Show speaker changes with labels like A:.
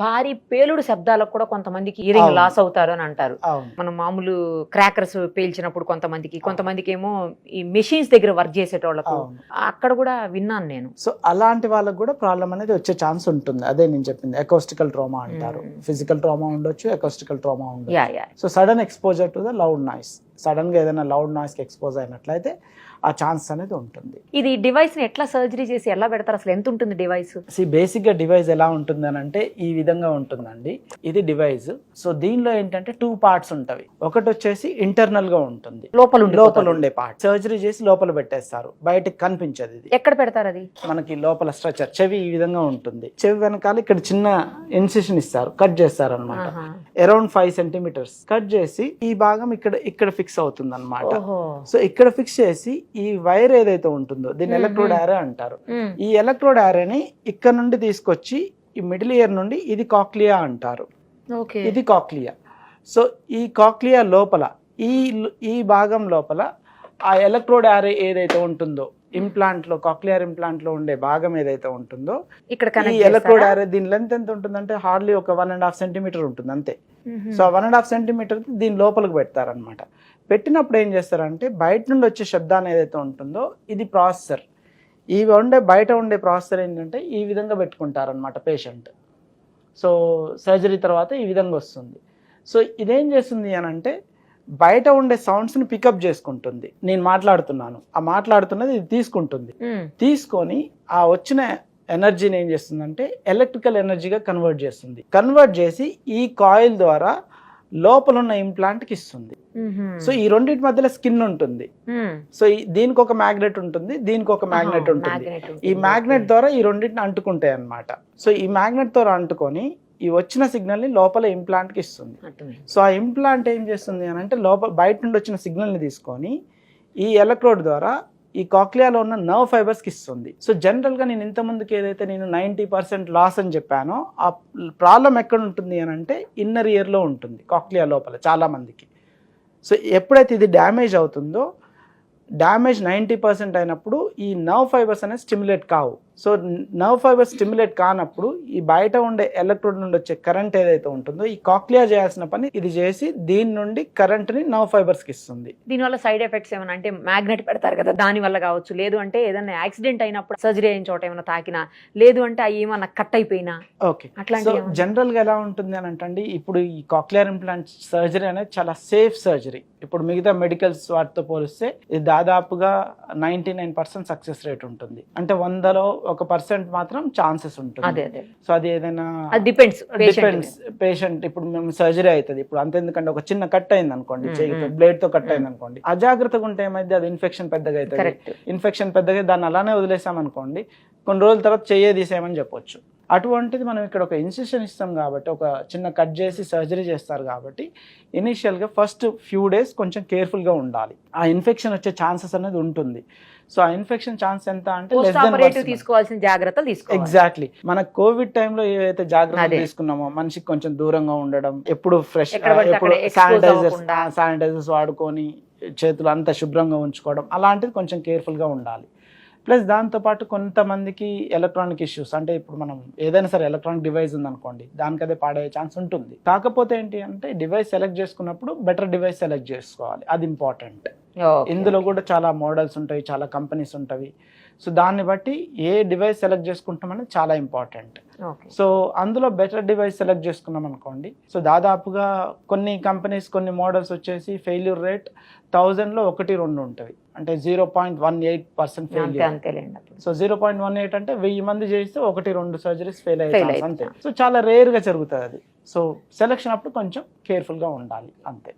A: భారీ పేలుడు శబ్దాలకు కూడా కొంతమందికి ఇయరింగ్. లాస్ అవుతారు అని అంటారు. మనం మామూలు క్రాకర్స్ పేల్చినప్పుడు కొంతమందికి కొంతమందికి ఏమో ఈ మెషిన్స్ దగ్గర వర్క్ చేసేటోళ్ళకు అక్కడ కూడా విన్నాను నేను.
B: సో అలాంటి వాళ్ళకి కూడా ప్రాబ్లం అనేది వచ్చే ఛాన్స్ ఉంటుంది. అదే నేను చెప్పింది. ఎకోస్టికల్ ట్రామా అంటారు. ఫిజికల్ ట్రామా ఉండొచ్చు ఎకోస్టికల్ ట్రామా ఉండొచ్చు. So sudden exposure to the loud noise సడన్గా ఏదైనా లౌడ్ నాయిస్కి ఎక్స్పోజ్ అయినట్లయితే ఆ ఛాన్స్ అనేది ఉంటుంది.
A: ఇది డివైస్ని ఎట్లా సర్జరీ చేసి ఎలా పెడతారు? అసలు ఎంత ఉంటుంది డివైస్
B: సి బేసిక్గా డివైస్ ఎలా ఉంటుంది అని అంటే ఈ విధంగా ఉంటుందండి. ఇది డివైస్ సో దీనిలో ఏంటంటే టూ పార్ట్స్ ఉంటవి. ఒకటి వచ్చేసి ఇంటర్నల్గా ఉంటుంది.
A: లోపల ఉండి
B: లోపల ఉండే పార్ట్ సర్జరీ చేసి లోపల పెట్టేస్తారు. బయటకి కనిపించదు ఇది.
A: ఎక్కడ పెడతారు అది?
B: మనకి లోపల స్ట్రక్చర్ చెవి ఈ విధంగా ఉంటుంది. చెవి వెనకాల ఇక్కడ చిన్న ఇన్సిషన్ ఇస్తారు. కట్ చేస్తారు అనమాట. అరౌండ్ ఫైవ్ సెంటీమీటర్స్ కట్ చేసి ఈ భాగం ఇక్కడ ఇక్కడ ఫిక్స్ అవుతుంది అనమాట సో ఇక్కడ ఫిక్స్ చేసి ఈ వైర్ ఏదైతే ఉంటుందో దీన్ని. ఎలక్ట్రోడ్ యారే అంటారు. ఈ ఎలక్ట్రోడ్ యారేని ఇక్కడ నుండి తీసుకొచ్చి ఈ మిడిల్ ఇయర్ నుండి ఇది కాక్లియా అంటారు. ఇది కాక్లియా సో ఈ కాక్లియా లోపల ఈ ఈ భాగం లోపల ఆ ఎలక్ట్రోడ్ యారే ఏదైతే ఉంటుందో ఇంప్లాంట్లో కాక్లియర్ ఇంప్లాంట్లో ఉండే భాగం ఏదైతే ఉంటుందో
A: ఇక్కడ
B: ఈ ఎలక్ట్రోడ్ దీని లెంత్ ఎంత ఉంటుందంటే హార్డ్లీ ఒక వన్ అండ్ హాఫ్ సెంటీమీటర్ ఉంటుంది అంతే. So one and half centimetre దీని లోపలికి పెడతారనమాట పెట్టినప్పుడు ఏం చేస్తారంటే బయట నుండి వచ్చే శబ్దాన్ని ఏదైతే ఉంటుందో ఇది ప్రాసెసర్ ఈ ఉండే బయట ఉండే ప్రాసెసర్ ఏంటంటే ఈ విధంగా పెట్టుకుంటారనమాట పేషెంట్ సో సర్జరీ తర్వాత ఈ విధంగా వస్తుంది. సో ఇదేం చేస్తుంది అని అంటే బయట ఉండే సౌండ్స్ని పికప్ చేసుకుంటుంది. నేను మాట్లాడుతున్నాను. ఆ మాట్లాడుతున్నది ఇది తీసుకుంటుంది. తీసుకొని ఆ వచ్చిన ఎనర్జీని ఏం చేస్తుందంటే ఎలక్ట్రికల్ ఎనర్జీగా కన్వర్ట్ చేస్తుంది. కన్వర్ట్ చేసి ఈ కాయిల్ ద్వారా లోపల ఉన్న ఇంప్లాంట్కి ఇస్తుంది. సో ఈ రెండింటి మధ్యలో స్కిన్ ఉంటుంది. సో ఈ- దీనికి ఒక మ్యాగ్నెట్ ఉంటుంది దీనికి ఒక మ్యాగ్నెట్ ఉంటుంది. ఈ మ్యాగ్నెట్ ద్వారా ఈ రెండింటిని అంటుకుంటాయి అన్నమాట సో ఈ మ్యాగ్నెట్ ద్వారా అంటుకొని ఈ వచ్చిన సిగ్నల్ని లోపల ఇంప్లాంట్కి ఇస్తుంది సో ఆ ఇంప్లాంట్ ఏం చేస్తుంది అని అంటే లోపల బయట నుండి వచ్చిన సిగ్నల్ని తీసుకొని ఈ ఎలక్ట్రోడ్ ద్వారా ఈ కాక్లియాలో ఉన్న నర్వ్ ఫైబర్స్కి ఇస్తుంది. సో జనరల్గా నేను ఇంత ముందుకి ఏదైతే నేను నైంటీ పర్సెంట్ లాస్ అని చెప్పానో ఆ ప్రాబ్లం ఎక్కడ ఉంటుంది అని అంటే ఇన్నర్ ఇయర్లో ఉంటుంది కాక్లియా లోపల చాలా మందికి సో ఎప్పుడైతే ఇది డ్యామేజ్ అవుతుందో డ్యామేజ్ నైంటీ పర్సెంట్ అయినప్పుడు ఈ నర్వ్ ఫైబర్స్ అనేది స్టిమ్యులేట్ కావు. సో నర్వ్ ఫైబర్స్ స్టిమ్యులేట్ కానప్పుడు ఈ బయట ఉండే ఎలక్ట్రోడ్ నుండి వచ్చే కరెంట్ ఏదైతే ఉంటుందో ఈ కాక్లియా చేయాల్సిన పని ఇది చేసి దీని నుండి కరెంట్ని నర్వ్ ఫైబర్స్కి ఇస్తుంది.
A: దీనివల్ల సైడ్ ఎఫెక్ట్స్ ఏమైనా అంటే మ్యాగ్నెట్ పెడతారు కదా దాని వల్ల కావచ్చు. లేదు అంటే ఏదైనా యాక్సిడెంట్ అయినప్పుడు సర్జరీ అయిన చోట ఏమైనా తాకినా లేదు అంటే అవి ఏమన్నా కట్ అయిపోయినా.
B: ఓకే.
A: ఏమన్నా?
B: జనరల్గా ఎలా ఉంటుంది అని అంటే ఇప్పుడు ఈ కాక్లియర్ ఇంప్లాంట్ సర్జరీ అనేది చాలా సేఫ్ సర్జరీ. ఇప్పుడు మిగతా మెడికల్స్ వాటితో పోలిస్తే ఇది దాదాపుగా ninety nine percent success rate ఉంటుంది. అంటే వందలో ఒక పర్సెంట్ మాత్రం ఛాన్సెస్ ఉంటుంది. సో అది. ఏదైనా
A: డిపెండ్స్
B: డిపెండ్స్ పేషెంట్ ఇప్పుడు మేము సర్జరీ అవుతుంది. ఇప్పుడు అంత ఎందుకంటే ఒక చిన్న కట్ అయింది అనుకోండి. బ్లేడ్తో కట్ అయింది అనుకోండి అజాగ్రత్తగా ఉంటే ఏమైంది అది ఇన్ఫెక్షన్ పెద్దగా అవుతుంది. ఇన్ఫెక్షన్ పెద్దగా దాన్ని అలానే వదిలేసాం అనుకోండి కొన్ని రోజుల తర్వాత చెయ్యే తీసేయమని చెప్పొచ్చు. అటువంటిది మనం ఇక్కడ ఒక ఇన్సిషన్ ఇస్తాం కాబట్టి ఒక చిన్న కట్ చేసి సర్జరీ చేస్తారు కాబట్టి ఇనీషియల్గా ఫస్ట్ ఫ్యూ డేస్ కొంచెం కేర్ఫుల్గా ఉండాలి. ఆ ఇన్ఫెక్షన్ వచ్చే ఛాన్సెస్ అనేది ఉంటుంది. సో ఆ ఇన్ఫెక్షన్ ఛాన్స్ ఎంత అంటే
A: తీసుకోవాల్సిన జాగ్రత్తలు తీసుకోవాలి.
B: ఎగ్జాక్ట్లీ మన కోవిడ్ టైంలో ఏవైతే జాగ్రత్తలు. తీసుకున్నామో మనిషికి కొంచెం దూరంగా ఉండడం ఎప్పుడు ఫ్రెష్ ఎప్పుడు శానిటైజర్స్. శానిటైజర్స్ వాడుకొని చేతులు అంతా శుభ్రంగా ఉంచుకోవడం అలాంటిది కొంచెం కేర్ఫుల్గా ఉండాలి. ప్లస్ దాంతోపాటు కొంతమందికి ఎలక్ట్రానిక్ ఇష్యూస్. అంటే ఇప్పుడు మనం ఏదైనా సరే ఎలక్ట్రానిక్ డివైస్ ఉందనుకోండి దానికి అదే పాడయ్యే ఛాన్స్ ఉంటుంది. కాకపోతే ఏంటి అంటే డివైస్ సెలెక్ట్ చేసుకున్నప్పుడు బెటర్ డివైస్ సెలెక్ట్ చేసుకోవాలి. అది ఇంపార్టెంట్. ఇందులో కూడా చాలా మోడల్స్ ఉంటాయి చాలా కంపెనీస్ ఉంటాయి. సో దాన్ని బట్టి ఏ డివైస్ సెలెక్ట్ చేసుకుంటాం అనేది చాలా ఇంపార్టెంట్. సో అందులో బెటర్ డివైస్ సెలెక్ట్ చేసుకున్నాం అనుకోండి. సో దాదాపుగా కొన్ని కంపెనీస్ కొన్ని మోడల్స్ వచ్చేసి ఫెయిల్యూర్ రేట్ థౌజండ్లో ఒకటి రెండు ఉంటుంది అంటే zero point one eight percent
A: అప్పుడు.
B: So zero point one eight అంటే వెయ్యి మంది చేస్తే ఒకటి రెండు సర్జరీస్ ఫెయిల్
A: Fail
B: అయ్యే
A: అవుతుంది.
B: అంతే. సో చాలా రేర్గా జరుగుతుంది అది. సో సెలక్షన్ అప్పుడు కొంచెం కేర్ఫుల్గా ఉండాలి అంతే.